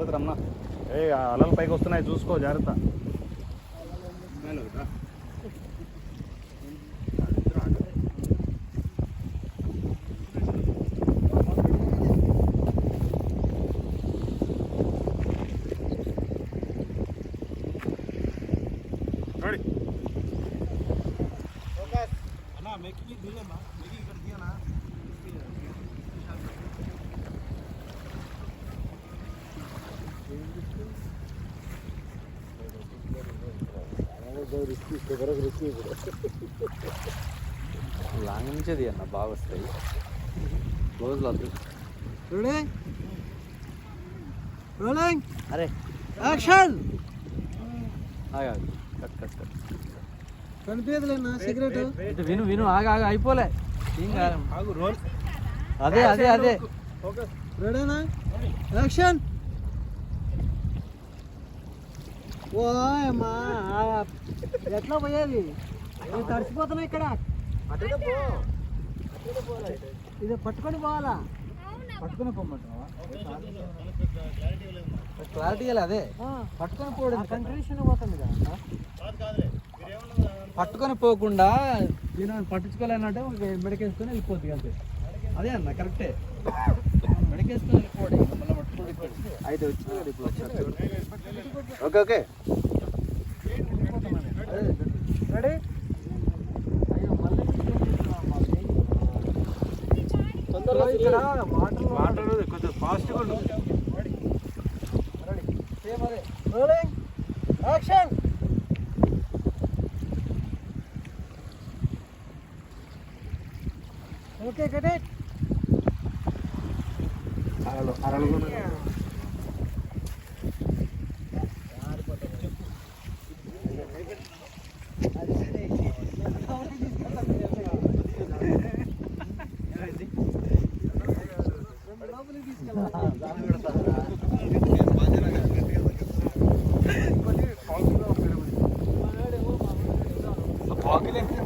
జాగ్రత్త రమ్మా ఏ ఆ అలలు పైకి వస్తున్నాయి చూసుకో జాగ్రత్త long నుంచే అన్న బాగా వస్తాయి. క్లోజ్లో వద్దు. రోలింగ్ రోలింగ్ అరే. యాక్షన్ కట్ కట్ కట్ కనిపించలేనా సిగరెట్ విను విను. ఆగా ఆగా. అయిపోలే. ఏం కాదు. అదే అదే అదే. రెడీనా యాక్షన్ ఓ అమ్మా ఎట్లా పోయేది? నేను తడిసిపోతున్నా ఇక్కడ. ఇది పట్టుకొని పోవాలా? పట్టుకుని పొమ్మంటావా క్లారిటీ అదే. పట్టుకొని పోవడం కంట్రీషన్ పోతుంది కదా పట్టుకొని పోకుండా దీని పట్టించుకోలేనంటే మెడకేసుకొని వెళ్ళిపోద్ది అంతే. అదే అన్న కరెక్టే. మెడకేసుకొని వెళ్ళిపోవడం మళ్ళీ పట్టుకోవడం అయితే వచ్చి ఓకే ఓకే. రెడీ తొందరగా ఇక్కడ వాటర్ వాటర్ కొంచెం ఫాస్ట్గా రోలింగ్ యాక్షన్ ఓకే కట్ అరలు అరలు Bak.